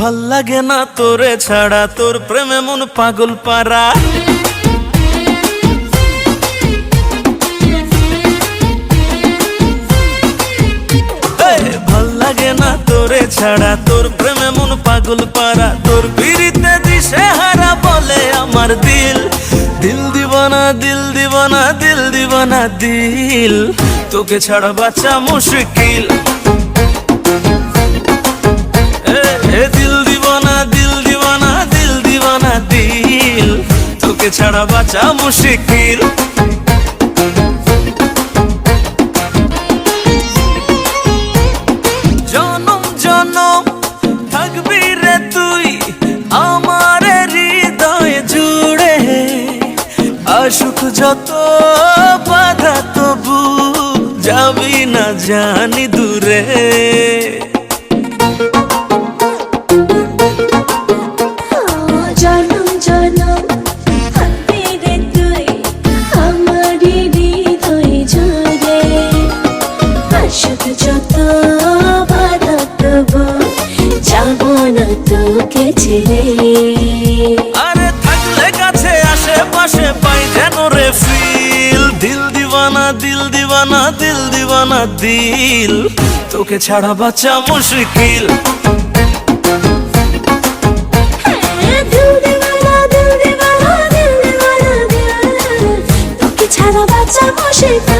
ভালো লাগে না তোরে ছাড়া, তোর প্রেমে মন পাগল পারা ভালো লাগে না তোরে ছাড়া, তোর প্রেমে মন পাগল পারা তোর পিড়িতে দিশে হারা বলে আমার দিল। দিল দিবানা দিল দিবানা দিল দিবানা দিল। তোকে ছাড়া বাচ্চা মুশকিল। এ, দিল দিবানা দিল দিবানা দিল দিবানা দিল। তোকে ছাড়া বাঁচা মুশকিল। জনম জনম থাকবি রে তুই আমার হৃদয় জুড়ে। আসুক যত বাধা তবু যাবি না জানি দূরে। আরে থাকলে কাছে আশেপাশে পাই যেন রে ফিল দিল দিবানা দিল দিবানা দিল দিবানা, দিল। তোকে ছাড়া বাচ্চা মুশকিল। ছাড়া বাচ্চা বসে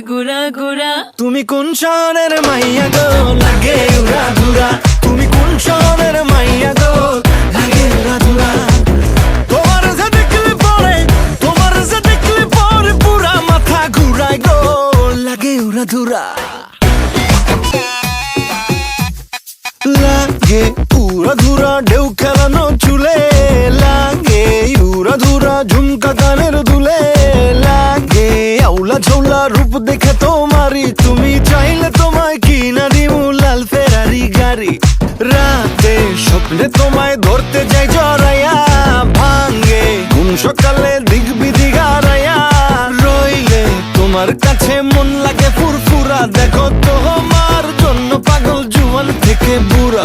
গুড়া গুড়া। তুমি কোন শহরের মাইয়া গো? লাগে উড়া ধুরা। তুমি কোন শহরের মাইয়া গো? লাগে ধুরা। ঢেউ খেলানো চুলে। লাগে উড়া ধুরা, ঝুমকা কানের দুলে। ঝৌলা রূপ দেখে তোমারি তুমি চাইলে তোমায় কিনা দিমু লাল ফেরারি গাড়ি। রাতে স্বপ্নে তোমায় ধরতে যাই জড়াইয়া ভাঙ্গে ঘুম সকালে দিক বিধি গারাইয়া রইলে তোমার কাছে মন লাগে ফুরফুরা, দেখো তোমার জন্য পাগল জুয়ান থেকে বুড়া।